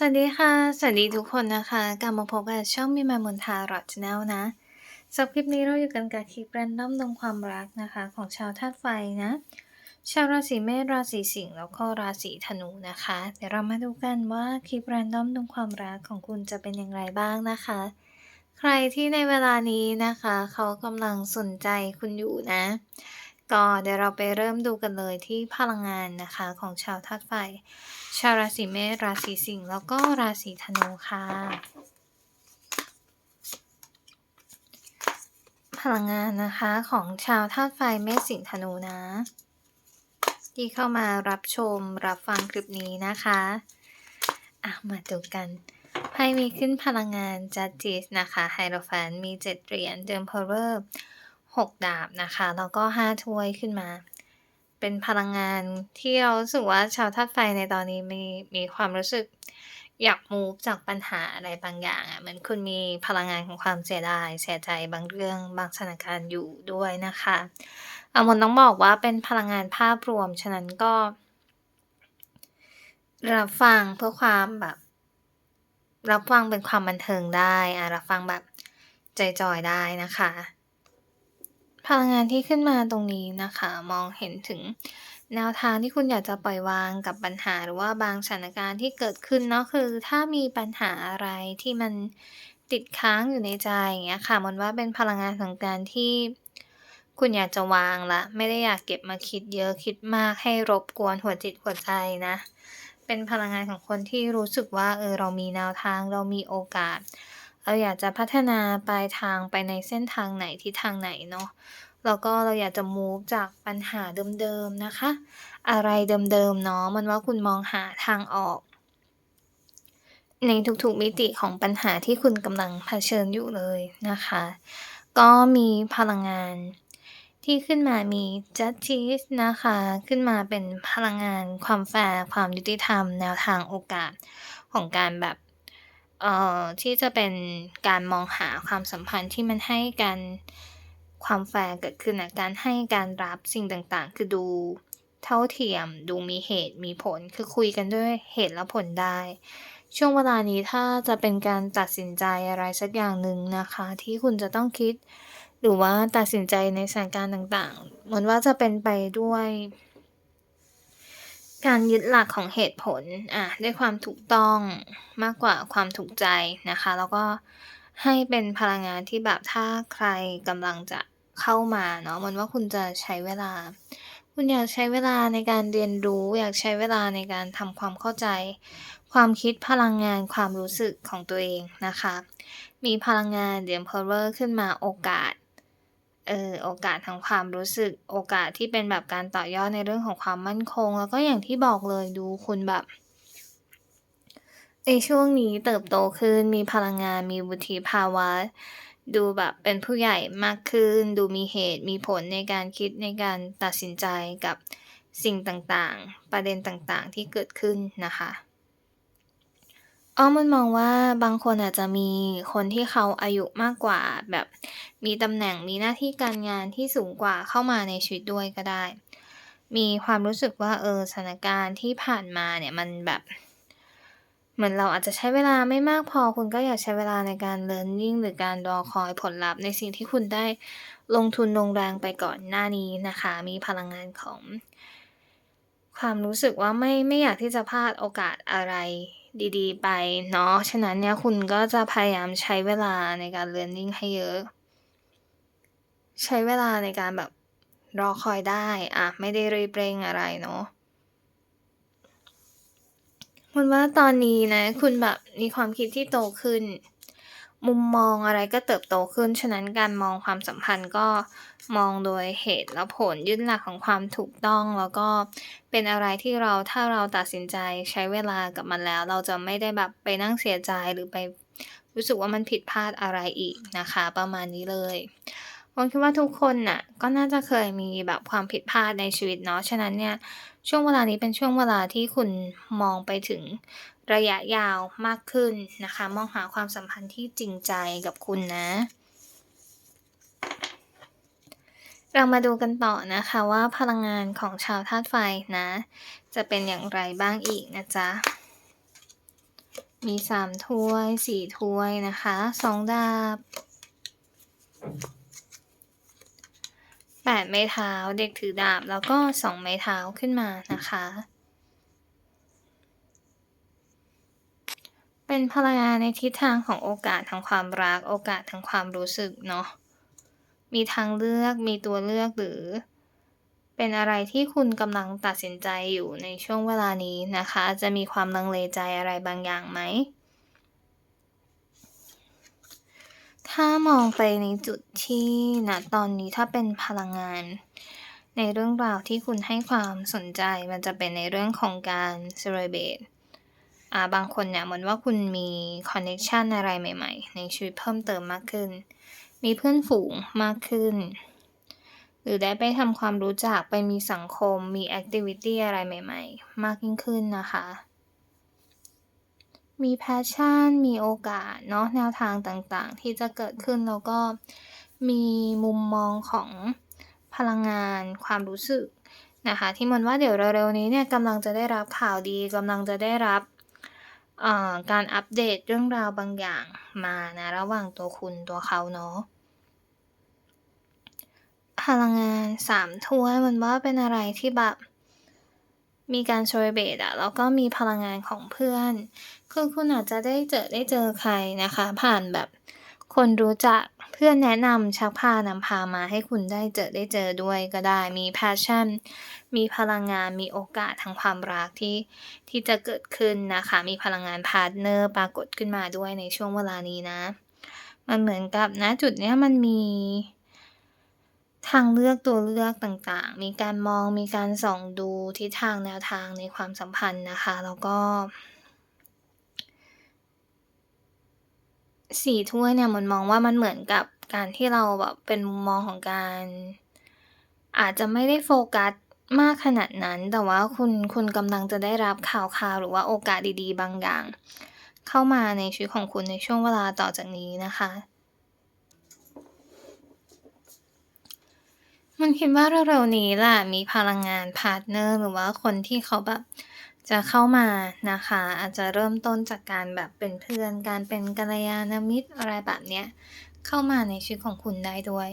สวัสดีค่ะ สวัสดีทุกคนนะคะ กลับมาพบกับช่องมีมามนทารอดชแนลนะสำหรับคลิปนี้เราอยู่กันกับคลิปแรนดอมดวงความรักนะคะ ของชาวธาตุไฟนะ ชาวราศีเมษ ราศีสิงห์ แล้วก็ราศีธนูนะคะ เดี๋ยวเรามาดูกันว่าคลิปแรนดอมดวงความรักของคุณจะเป็นอย่างไรบ้างนะคะ ใครที่ในเวลานี้นะคะ เขากำลังสนใจคุณอยู่นะ ก็เดี๋ยวเราไปเริ่มดูกันเลยที่พลังงานนะคะของชาวธาตุไฟ ชาวราศีเมษ ราศีสิงห์ แล้วก็ราศีธนูค่ะ พลังงานนะคะของชาวธาตุไฟเมษสิงห์ธนูนะ ที่เข้ามารับชมรับฟังคลิปนี้นะคะอะมาดูกันไพ่มีขึ้นพลังงานจัดจิสนะคะไฮโรฟนมีเจ็ดเหรียญเดิมพาวเวอร์ หกดาบนะคะ แล้วก็ห้าถ้วยขึ้นมา เป็นพลังงานที่เรารู้สึกว่าชาวธาตุไฟในตอนนี้มีมีความรู้สึกอยากมูฟจากปัญหาอะไรบางอย่างอะเหมือนคุณมีพลังงานของความเสียดายเสียใจบางเรื่องบางสถานการณ์อยู่ด้วยนะคะอามนต้องบอกว่าเป็นพลังงานภาพรวม ฉะนั้นก็ รับฟังเพื่อความแบบ รับฟังเป็นความบันเทิงได้อะรับฟังแบบใจจอยได้นะคะ พลังงานที่ขึ้นมาตรงนี้นะคะ มองเห็นถึงแนวทางที่คุณอยากจะปล่อยวางกับปัญหาหรือว่าบางสถานการณ์ที่เกิดขึ้นเนาะคือ ถ้ามีปัญหาอะไรที่มันติดค้างอยู่ในใจอย่างเงี้ยค่ะมันว่าเป็นพลังงานของการที่คุณอยากจะวางละไม่ได้อยากเก็บมาคิดเยอะคิดมากให้รบกวนหัวจิตหัวใจนะ เป็นพลังงานของคนที่รู้สึกว่าเออเรามีแนวทางเรามีโอกาส เราอยากจะพัฒนาปลายทางไปในเส้นทางไหนที่ทางไหนเนาะแล้วก็เราอยากจะ move จากปัญหาเดิมๆนะคะ อะไรเดิมๆเนาะมันว่าคุณมองหาทางออก ในทุกๆมิติของปัญหาที่คุณกำลังเผชิญอยู่เลยนะคะ ก็มีพลังงานที่ขึ้นมามี justice นะคะ ขึ้นมาเป็นพลังงานความแฟร์ความยุติธรรม แนวทางโอกาสของการแบบ เอ่อที่จะเป็นการมองหาความสัมพันธ์ที่มันให้กันความแฟร์เกิดขึ้นนะการให้การรับสิ่งต่างๆ คือดูเท่าเทียม ดูมีเหตุมีผลคือคุยกันด้วยเหตุและผลได้ ช่วงเวลานี้ถ้าจะเป็นการตัดสินใจอะไรสักอย่างหนึ่งนะคะ ที่คุณจะต้องคิด หรือว่าตัดสินใจในสถานการณ์ต่างๆเหมือนว่าจะเป็นไปด้วย การยึดหลักของเหตุผลอะด้วยความถูกต้องมากกว่าความถูกใจนะคะ แล้วก็ให้เป็นพลังงานที่แบบถ้าใครกำลังจะเข้ามาเนาะมันว่าคุณจะใช้เวลา คุณอยากใช้เวลาในการเรียนรู้ อยากใช้เวลาในการทำความเข้าใจ ความคิดพลังงานความรู้สึกของตัวเองนะคะ มีพลังงานเดียมเพาวเวอร์ขึ้นมาโอกาส เออโอกาสทางความรู้สึก โอกาสที่เป็นแบบการต่อยอดในเรื่องของความมั่นคง แล้วก็อย่างที่บอกเลยดูคุณแบบในช่วงนี้เติบโตขึ้นมีพลังงานมีวุฒิภาวะ ดูแบบเป็นผู้ใหญ่มากขึ้น ดูมีเหตุมีผลในการคิดในการตัดสินใจกับสิ่งต่างๆ ประเด็นต่างๆที่เกิดขึ้นนะคะ อ้อมมันมองว่าบางคนอาจจะมีคนที่เขาอายุมากกว่าแบบมีตำแหน่งมีหน้าที่การงานที่สูงกว่าเข้ามาในชีวิตด้วยก็ได้ มีความรู้สึกว่าเออสถานการณ์ที่ผ่านมาเนี่ยมันแบบ เหมือนเราอาจจะใช้เวลาไม่มากพอคุณก็อยากใช้เวลาในการ learning หรือการรอคอยผลลัพธ์ในสิ่งที่คุณได้ลงทุนลงแรงไปก่อนหน้านี้นะคะ มีพลังงานของ ความรู้สึกว่าไม่ไม่อยากที่จะพลาดโอกาสอะไร ดีๆ ไปเนาะ ฉะนั้นเนี่ยคุณก็จะพยายามใช้เวลาในการเรียนรู้ให้เยอะ ใช้เวลาในการแบบรอคอยได้อะไม่ได้รีบเร่งอะไรเนาะมันว่าตอนนี้นะ คุณแบบมีความคิดที่โตขึ้น มุมมองอะไรก็เติบโตขึ้น ฉะนั้นการมองความสัมพันธ์ก็มองโดยเหตุและผลยึดหลักของความถูกต้อง แล้วก็เป็นอะไรที่เราถ้าเราตัดสินใจใช้เวลากับมันแล้ว เราจะไม่ได้แบบไปนั่งเสียใจหรือไปรู้สึกว่ามันผิดพลาดอะไรอีกนะคะ ประมาณนี้เลย ผมคิดว่าทุกคนน่ะก็น่าจะเคยมีแบบความผิดพลาดในชีวิตเนาะ ฉะนั้นเนี่ยช่วงเวลานี้เป็นช่วงเวลาที่คุณมองไปถึงระยะยาวมากขึ้นนะคะ มองหาความสัมพันธ์ที่จริงใจกับคุณนะ เรามาดูกันต่อนะคะว่าพลังงานของชาวธาตุไฟนะ จะเป็นอย่างไรบ้างอีกนะจ๊ะ มี3ถ้วย4ถ้วยนะคะ2ดาบ 8 ไม้เท้าเด็กถือดาบ แล้วก็ 2 ไม้เท้าขึ้นมานะคะ เป็นพลังงานในทิศทางของโอกาสทางความรัก โอกาสทางความรู้สึกเนาะ มีทางเลือก มีตัวเลือกหรือ เป็นอะไรที่คุณกำลังตัดสินใจอยู่ในช่วงเวลานี้นะคะ จะมีความลังเลใจอะไรบางอย่างไหม ถ้ามองไปในจุดที่ณตอนนี้ถ้าเป็นพลังงาน ในเรื่องราวที่คุณให้ความสนใจมันจะเป็นในเรื่องของการ celebrate อ่าบางคนเนี่ยเหมือนว่าคุณมีคอนเน็กชันอะไรใหม่ๆ ในชีวิตเพิ่มเติมมากขึ้น มีเพื่อนฝูงมากขึ้น หรือได้ไปทำความรู้จักไปมีสังคมมีแอกทิวิตี้อะไรใหม่ ๆ มากยิ่งขึ้นนะคะ มี passion มีโอกาสเนาะแนวทางต่างๆ ที่จะเกิดขึ้นแล้วก็มีมุมมองของพลังงานความรู้สึกนะคะที่มือนว่าเดี๋ยวเร็วๆนี้เนี่ยกำลังจะได้รับข่าวดีกำลังจะได้รับอ่าการอัปเดตเรื่องราวบางอย่างมานะระหว่างตัวคุณตัวเขาเนาะพลังงาน3ถ้วยมือนว่าเป็นอะไรที่แบบมีการ celebrate อะแล้วก็มีพลังงานของเพื่อน คือคุณอาจจะได้เจอได้เจอใครนะคะ ผ่านแบบคนรู้จักเพื่อนแนะนำชักพานำพามาให้คุณได้เจอได้เจอด้วยก็ได้ มี passion มีพลังงานมีโอกาสทางความรักที่ที่จะเกิดขึ้นนะคะ มีพลังงานพาร์ตเนอร์ปรากฏขึ้นมาด้วยในช่วงเวลานี้นะ มันเหมือนกับณจุดเนี้ยมันมีทางเลือกตัวเลือกต่างๆ มีการมองมีการส่องดูทิศทางแนวทางในความสัมพันธ์นะคะ แล้วก็ 4ถ้วยเนี่ยมันมองว่ามันเหมือนกับการที่เราแบบเป็นมุมมองของการ อาจจะไม่ได้โฟกัสมากขนาดนั้น แต่ว่าคุณคุณกำลังจะได้รับข่าวๆหรือว่าโอกาสดีๆ บางอย่าง เข้ามาในชีวิตของคุณในช่วงเวลาต่อจากนี้นะคะ มันคิดว่าเร็วๆนี้แหละมีพลังงานพาร์ตเนอร์หรือว่าคนที่เขาแบบ จะเข้ามานะคะ อาจจะเริ่มต้นจากการแบบเป็นเพื่อน การเป็นกัลยาณมิตรอะไรแบบเนี้ยเข้ามาในชีวิตของคุณได้ด้วย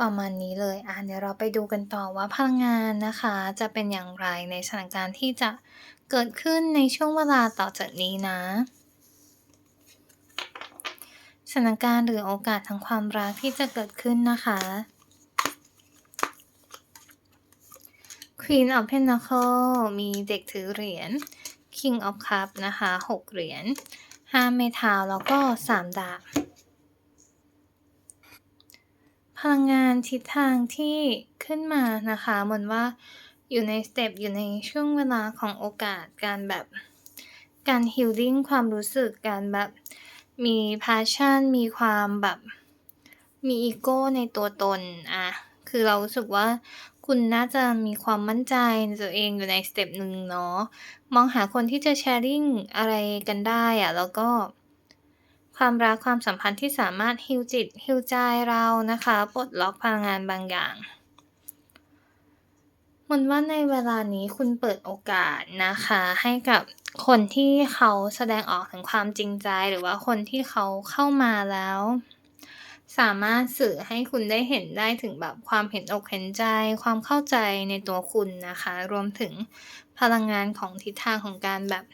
ประมาณนี้เลยอ่าเดี๋ยวเราไปดูกันต่อว่าพลังงานนะคะ จะเป็นอย่างไรในสถานการณ์ที่จะเกิดขึ้นในช่วงเวลาต่อจากนี้นะสถานการณ์หรือโอกาสทางความรักที่จะเกิดขึ้นนะคะ Queen of Pentacle มีเด็กถือเหรียญ King of Cup นะคะ6เหรียญ5ไม้เท้าแล้วก็3ดาบพลังงานทิศทางที่ขึ้นมานะคะเหมือนว่าอยู่ในสเต็ปอยู่ในช่วงเวลาของโอกาสการแบบการ healing ความรู้สึกการแบบมี passion มีความแบบมีอีโก้ในตัวตนอ่าคือเรารู้สึกว่า คุณน่าจะมีความมั่นใจในตัวเองอยู่ในสเต็ปหนึ่งเนาะ มองหาคนที่จะ sharing อะไรกันได้อะแล้วก็ ความรักความสัมพันธ์ที่สามารถ heal จิต heal ใจเรานะคะปลดล็อกพลังงานบางอย่างเหมือนว่าในเวลานี้คุณเปิดโอกาสนะคะ ให้กับคนที่เขาแสดงออกถึงความจริงใจหรือว่าคนที่เขาเข้ามาแล้ว สามารถสื่อให้คุณได้เห็นได้ถึงแบบความเห็นอกเห็นใจ ความเข้าใจในตัวคุณนะคะ รวมถึงพลังงานของทิศทางของการแบบ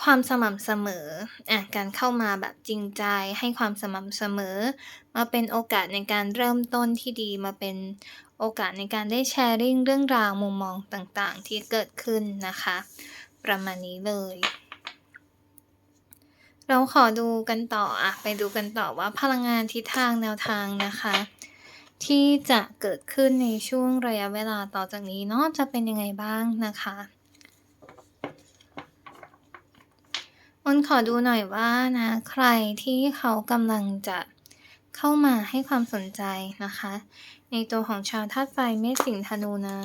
ความสม่ำเสมออะการเข้ามาแบบจริงใจ ให้ความสม่ำเสมอ มาเป็นโอกาสในการเริ่มต้นที่ดีมาเป็นโอกาสในการได้ sharing เรื่องราวมุมมองต่างๆ ที่เกิดขึ้นนะคะ ประมาณนี้เลย เราขอดูกันต่ออะไปดูกันต่อว่าพลังงานทิศทางแนวทางนะคะ ที่จะเกิดขึ้นในช่วงระยะเวลาต่อจากนี้เนาะจะเป็นยังไงบ้างนะคะมนขอดูหน่อยว่านะใครที่เขากำลังจะเข้ามาให้ความสนใจนะคะ ในตัวของชาวธาตุไฟเมษสิงธนูนะ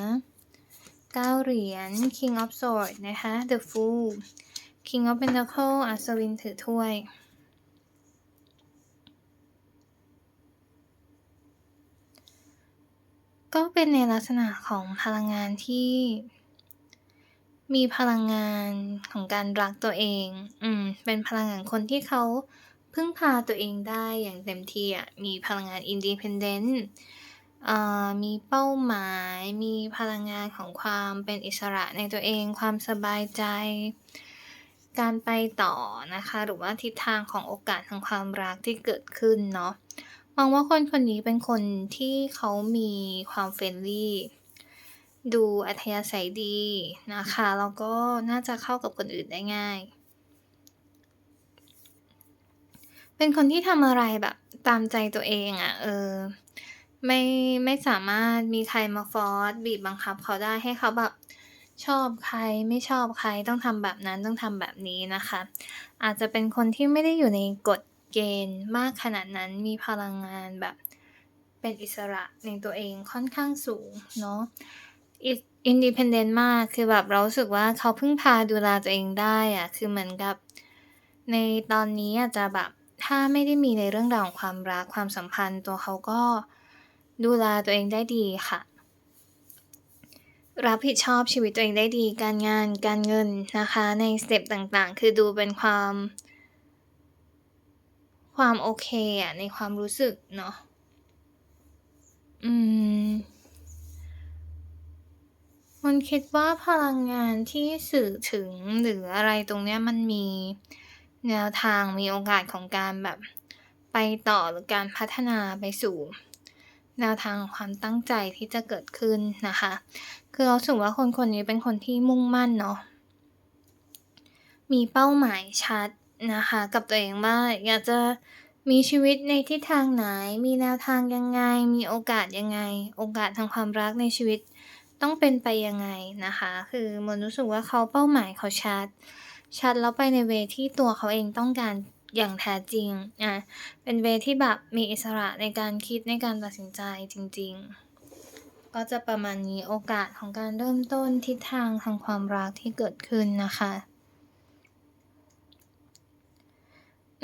9 เหรียญ King of Swords นะคะ The Fool King of Pentacle อัศวินถือถ้วย ก็เป็นในลักษณะของพลังงานที่ มีพลังงานของการรักตัวเอง อืม เป็นพลังงานคนที่เขาพึ่งพาตัวเองได้อย่างเต็มที่อะ มีพลังงาน Independent อ่ามีเป้าหมาย มีพลังงานของความเป็นอิสระในตัวเอง ความสบายใจ การไปต่อนะคะ หรือว่าทิศทางของโอกาสทางความรักที่เกิดขึ้นเนาะมองว่าคนคนนี้เป็นคนที่เขามีความ friendly ดูอัธยาศัยดีนะคะแล้วก็น่าจะเข้ากับคนอื่นได้ง่าย เป็นคนที่ทำอะไรแบบตามใจตัวเองอะเออไม่ไม่สามารถมีใครมา force บีบบังคับเขาได้ให้เขาแบบ ชอบใครไม่ชอบใครต้องทำแบบนั้นต้องทำแบบนี้นะคะ อาจจะเป็นคนที่ไม่ได้อยู่ในกฎเกณฑ์มากขนาดนั้นมีพลังงานแบบเป็นอิสระในตัวเองค่อนข้างสูงเนาะอิ Independent มากคือแบบเราสึกว่าเขาพึ่งพาดูแลตัวเองได้อะคือเหมือนกับ ในตอนนี้อาจจะแบบถ้าไม่ได้มีในเรื่องราวของความรักความสัมพันธ์ตัวเขาก็ดูแลตัวเองได้ดีค่ะ รับผิดชอบชีวิตตัวเองได้ดี การงานการเงินนะคะ ในสเต็ปต่างๆ คือดูเป็นความ ความโอเคอะในความรู้สึกเนาะอืมมนคิดว่าพลังงานที่สื่อถึงหรืออะไรตรงเนี้ยมันมีแนวทางมีโอกาสของการแบบไปต่อหรือการพัฒนาไปสู่ แนวทางความตั้งใจที่จะเกิดขึ้นนะคะ คือเรารู้สึกว่าคนคนนี้เป็นคนที่มุ่งมั่นเนาะ มีเป้าหมายชัดนะคะ กับตัวเองว่าอยากจะมีชีวิตในทิศทางไหน มีแนวทางยังไง มีโอกาสยังไง โอกาสทางความรักในชีวิตต้องเป็นไปยังไงนะคะ คือมนรู้สึกว่าเขาเป้าหมายเขาชัด ชัดแล้วไปในเวที่ตัวเขาเองต้องการอย่างแท้จริงอาเป็นเวที่แบบมีอิสระในการคิดในการตัดสินใจจริง ๆ ก็จะประมาณนี้โอกาสของการเริ่มต้นทิศทางทางความรักที่เกิดขึ้นนะคะ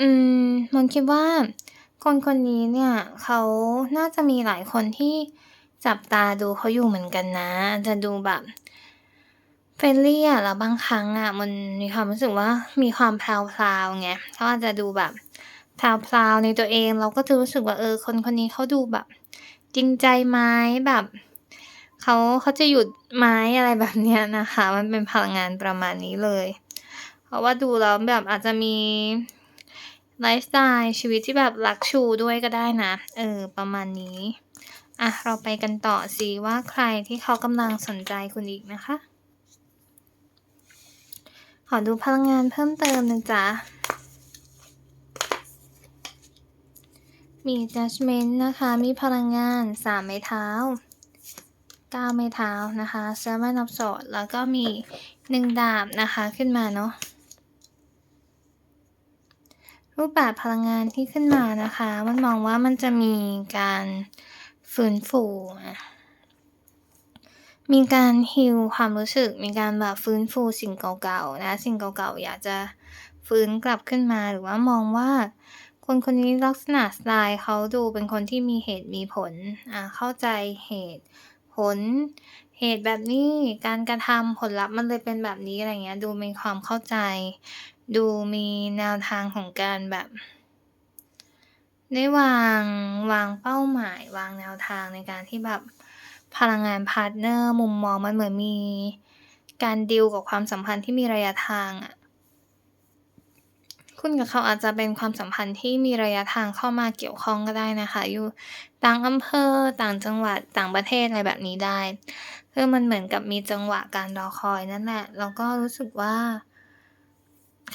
อืมมันคิดว่า คนคนนี้เนี่ย เขาน่าจะมีหลายคนที่จับตาดูเขาอยู่เหมือนกันนะ จะดูแบบ friendly อะแล้วบางครั้งอะมันมีความรู้สึกว่ามีความพราวๆไงเขาอาจจะดูแบบพราวๆในตัวเอง เราก็จะรู้สึกว่าเออ คนคนนี้เขาดูแบบ จริงใจไหมแบบ เขา เขาจะหยุดไหมอะไรแบบเนี้ยนะคะ มันเป็นพลังงานประมาณนี้เลย เพราะว่าดูแล้วแบบอาจจะมีไลฟ์สไตล์ชีวิตที่แบบลักชูด้วยก็ได้นะ เออ ประมาณนี้ อะ เราไปกันต่อสิว่าใครที่เขากำลังสนใจคุณอีกนะคะ ขอดูพลังงานเพิ่มเติมนะจ๊ะ มี Judgment นะคะ มีพลังงาน3ไม้เท้า 9ไม้เท้านะคะ Seven of Swords แล้วก็มี1ดาบนะคะขึ้นมาเนาะรูปแบบพลังงานที่ขึ้นมานะคะ มันมองว่ามันจะมีการฟื้นฟูมีการ heal ความรู้สึก มีการแบบฟื้นฟูสิ่งเก่าๆนะ สิ่งเก่าๆอยากจะฟื้นกลับขึ้นมาหรือว่ามองว่าคนคนนี้ลักษณะสไตล์เขาดูเป็นคนที่มีเหตุมีผล อ่า เข้าใจเหตุ ผล เหตุแบบนี้การกระทำผลลัพธ์มันเลยเป็นแบบนี้อะไรเงี้ย ดูมีความเข้าใจ ดูมีแนวทางของการแบบ ได้วางวางเป้าหมายวางแนวทางในการที่แบบพลังงานพาร์ตเนอร์มุมมองมันเหมือนมี การดีลกับความสัมพันธ์ที่มีระยะทางอะ คุณกับเขาอาจจะเป็นความสัมพันธ์ที่มีระยะทางเข้ามาเกี่ยวข้องก็ได้นะคะ อยู่ต่างอำเภอต่างจังหวัดต่างประเทศอะไรแบบนี้ได้คือมันเหมือนกับมีจังหวะการรอคอยนั่นแหละแล้วก็รู้สึกว่า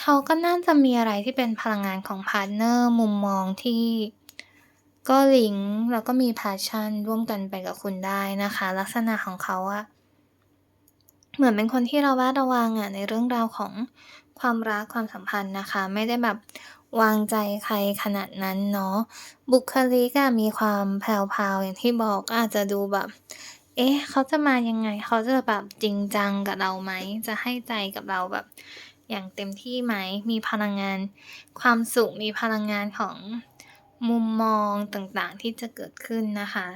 เขาก็น่าจะมีอะไรที่เป็นพลังงานของพาร์ตเนอร์มุมมองที่ก็ลิงก์แล้วก็มี passion ร่วมกันไปกับคุณได้นะคะ ลักษณะของเขาอะเหมือนเป็นคนที่เระแวดระวังอะในเรื่องราวของ ความรักความสัมพันธ์นะคะ ไม่ได้แบบวางใจใครขนาดนั้นเนาะบุคลิกอะมีความแพรวๆอย่างที่บอกอาจจะดูแบบ เอ๊ะ เขาจะมายังไง เขาจะแบบจริงจังกับเราไหม จะให้ใจกับเราแบบ อย่างเต็มที่ไหม มีพลังงาน ความสุขมีพลังงานของมุมมองต่างๆที่จะเกิดขึ้นนะคะ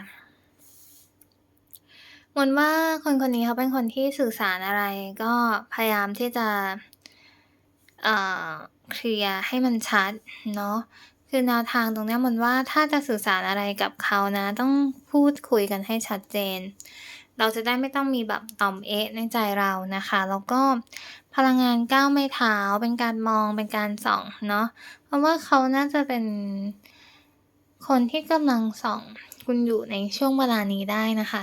มนว่าคนคนนี้เขาเป็นคนที่สื่อสารอะไรก็พยายามที่จะ เอ่อ เคลียร์ให้มันชัดเนาะ คือแนวทางตรงเนี้ยมนว่าถ้าจะสื่อสารอะไรกับเขานะ ต้องพูดคุยกันให้ชัดเจน เราจะได้ไม่ต้องมีแบบต่อมเอ๊ะในใจเรานะคะ แล้วก็พลังงานก้าวไม้เท้าเป็นการมองเป็นการส่องเนาะ เพราะว่าเขาน่าจะเป็นคนที่กำลังส่องคุณอยู่ในช่วงเวลานี้ได้นะคะ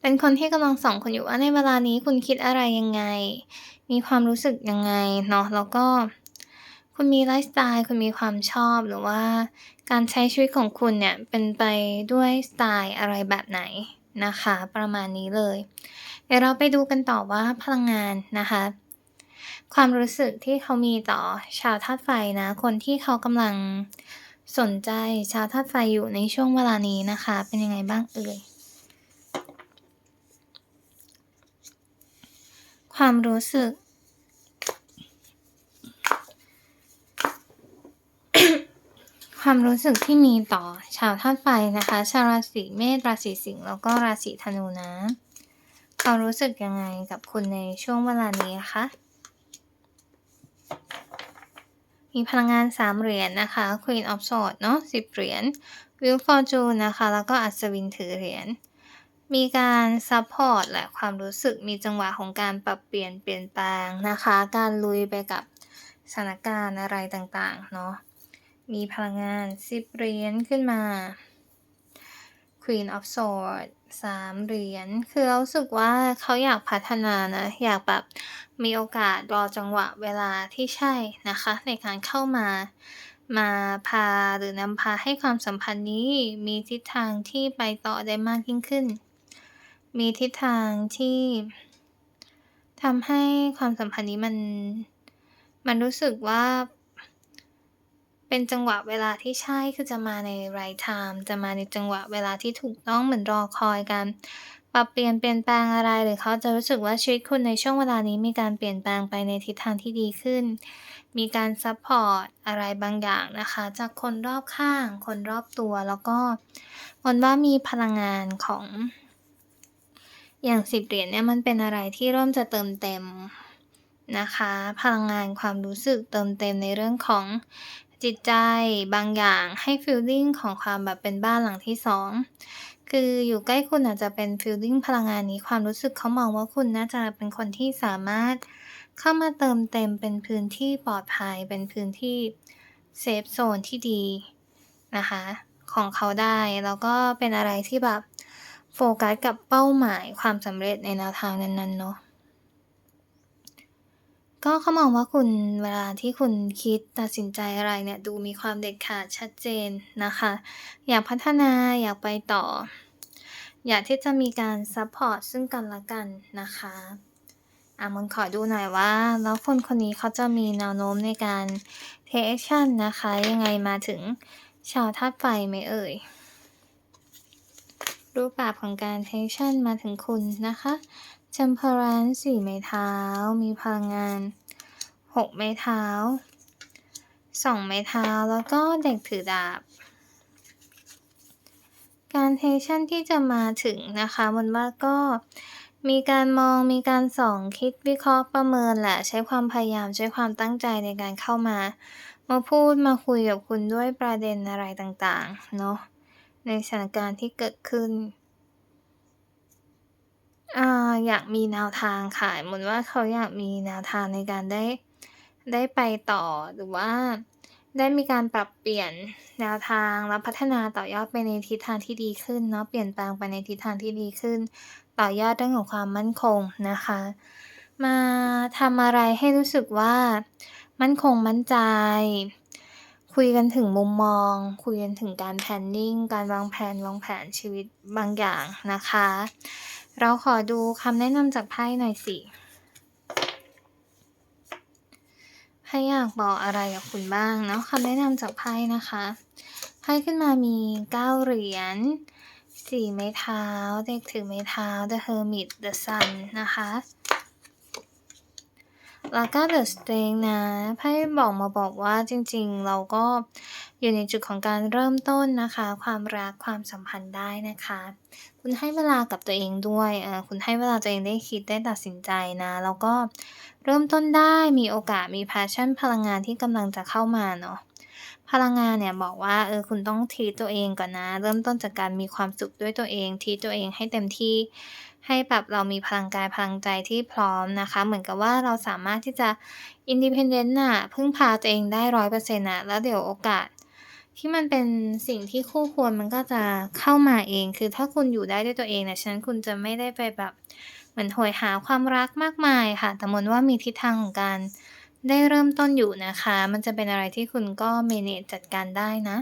เป็นคนที่กำลังส่องคุณอยู่ว่าในเวลานี้คุณคิดอะไรยังไง มีความรู้สึกยังไงเนาะแล้วก็คุณมีไลฟ์สไตล์คุณมีความชอบหรือว่า การใช้ชีวิตของคุณเนี่ยเป็นไปด้วยสไตล์อะไรแบบไหนนะคะ ประมาณนี้เลย เดี๋ยวเราไปดูกันต่อว่าพลังงานนะคะ ความรู้สึกที่เขามีต่อชาวธาตุไฟนะ คนที่เขากำลังสนใจชาวธาตุไฟอยู่ในช่วงเวลานี้นะคะ เป็นยังไงบ้างเอ่ย ความรู้สึก ความรู้สึกที่มีต่อชาวธาตุไฟนะคะ ชาวราศีเมษราศีสิงห์แล้วก็ราศีธนูนะความรู้สึกยังไงกับคุณในช่วงเวลานี้คะมีพลังงาน3เหรียญนะคะ Queen of Swords เนาะ10 เหรียญ Wheel Fortune นะคะ แล้วก็อัศวินถือเหรียญ มีการซัปพอร์ตและความรู้สึกมีจังหวะของการปรับเปลี่ยนเปลี่ยนแปลงนะคะ การลุยไปกับสถานการณ์อะไรต่างๆเนาะมีพลังงาน10เหรียญขึ้นมา Queen of Swords 3เหรียญคือเรารู้สึกว่าเขาอยากพัฒนานะ อยากแบบมีโอกาสรอจังหวะเวลาที่ใช่นะคะ ในการเข้ามามาพาหรือนำพาให้ความสัมพันธ์นี้มีทิศทางที่ไปต่อได้มากยิ่งขึ้น มีทิศทางที่ทำให้ความสัมพันธ์นี้มัน มันรู้สึกว่า เป็นจังหวะเวลาที่ใช่คือจะมาใน right time จะมาในจังหวะเวลาที่ถูกต้องเหมือนรอคอยการปรับเปลี่ยนเปลี่ยนแปลงอะไรหรือเขาจะรู้สึกว่าชีวิตคุณในช่วงเวลานี้มีการเปลี่ยนแปลงไปในทิศทางที่ดีขึ้น มีการซัปพอร์ตอะไรบางอย่างนะคะ จากคนรอบข้าง คนรอบตัวแล้วก็มนว่ามีพลังงานของ อย่าง10เหรียญเนี่ยมันเป็นอะไรที่เริ่มจะเติมเต็มนะคะ พลังงานความรู้สึกเติมเต็มในเรื่องของจิตใจบางอย่างให้ฟีลลิ่งของความแบบเป็นบ้านหลังที่2คืออยู่ใกล้คุณอาจจะเป็นฟีลลิ่งพลังงานนี้ความรู้สึกเขามองว่าคุณน่าจะเป็นคนที่สามารถเข้ามาเติมเต็มเป็นพื้นที่ปลอดภัย เป็นพื้นที่เซฟโซนที่ดีนะคะ ของเขาได้ แล้วก็เป็นอะไรที่แบบ โฟกัสกับเป้าหมายความสำเร็จในแนวทางนั้นๆเนาะก็เขามองว่าคุณเวลาที่คุณคิดตัดสินใจอะไรเนี่ยดูมีความเด็ดขาดชัดเจนนะคะ อยากพัฒนาอยากไปต่อ อยากที่จะมีการซัปพอร์ตซึ่งกันและกันนะคะอ่ามนขอดูหน่อยว่า แล้วคนคนนี้เขาจะมีแนวโน้มในการ take action นะคะ ยังไงมาถึงชาวธาตุไฟไหมเอ่ย รูปแบบของการ take action มาถึงคุณนะคะ Temperance 4ไม้เท้า มีพลังงาน 6 ไม้เท้า 2 ไม้เท้า แล้วก็เด็กถือดาบ การ take action ที่จะมาถึงนะคะมนว่าก็มีการมองมีการส่องคิดวิเคราะห์ประเมินแหละ ใช้ความพยายามใช้ความตั้งใจในการเข้ามา มาพูดมาคุยกับคุณด้วยประเด็นอะไรต่างๆ เนาะ ในสถานการณ์ที่เกิดขึ้นออยากมีแนวทางค่ะมนว่าเขาอยากมีแนวทางในการได้ ได้ไปต่อหรือว่าได้มีการปรับเปลี่ยนแนวทางและพัฒนาต่อยอดไปในทิศทางที่ดีขึ้นเนาะเปลี่ยนแปลงไปในทิศทางที่ดีขึ้น ต่อยอดเรื่องของความมั่นคงนะคะ มาทำอะไรให้รู้สึกว่า มั่นคงมั่นใจ คุยกันถึงมุมมอง คุยกันถึงการ planning การวางแผนวางแผนชีวิตบางอย่างนะคะ เราขอดูคำแนะนำจากไพ่หน่อยสิไพ่อยากบอกอะไรกับคุณบ้างเนาะคำแนะนำจากไพ่นะคะไพ่ขึ้นมามี 9 เหรียญ4ไม้เท้า เด็กถือไม้เท้า The Hermit The Sun นะคะ ล้วก็ The Strength นะไพ่บอกมาบอกว่าจริงๆ เราก็อยู่ในจุดของการเริ่มต้นนะคะ ความรักความสัมพันธ์ได้นะคะ คุณให้เวลากับตัวเองด้วยอ่อคุณให้เวลาตัวเองได้คิดได้ตัดสินใจนะ แล้วก็เริ่มต้นได้มีโอกาสมี passion พลังงานที่กำลังจะเข้ามาเนาะพลังงานเนี่ยบอกว่าเออคุณต้อง treat ตัวเองก่อนนะ เริ่มต้นจากการมีความสุขด้วยตัวเอง treat ตัวเองให้เต็มที่ ให้แบบเรามีพลังกายพลังใจที่พร้อมนะคะ เหมือนกับว่าเราสามารถที่จะ independent น่ะพึ่งพาตัวเองได้100%น่ะแล้วเดี๋ยวโอกาส ที่มันเป็นสิ่งที่คู่ควรมันก็จะเข้ามาเอง คือถ้าคุณอยู่ได้ด้วยตัวเองเนี่ยฉะนั้นคุณจะไม่ได้ไปแบบเหมือนโหยหาความรักมากมายค่ะ แต่มนว่ามีทิศทางของการได้เริ่มต้นอยู่นะคะ มันจะเป็นอะไรที่คุณก็ manage จัดการได้นะ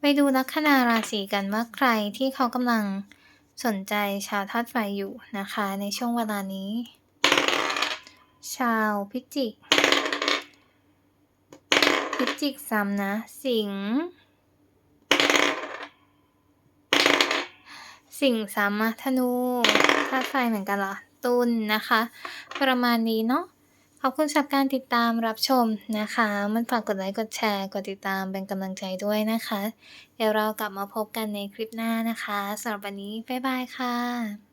ไปดูลัคนาราศีกันว่าใครที่เขากำลัง สนใจชาวธาตุไฟอยู่นะคะในช่วงเวลานี้ ชาวพิจิก พิจิกซ้ำนะ สิง สิงซ้ำอะธนูธาตุไฟเหมือนกันเหรอ?ตุลนะคะ ประมาณนี้เนาะ อบคุณสำหรับการติดตามรับชมนะคะ มันฝากกดไลค์ กดแชร์ กดติดตามเป็นกำลังใจด้วยนะคะ เดี๋ยวเรากลับมาพบกันในคลิปหน้านะคะสำหรับวันนี้ บ๊ายบายค่ะ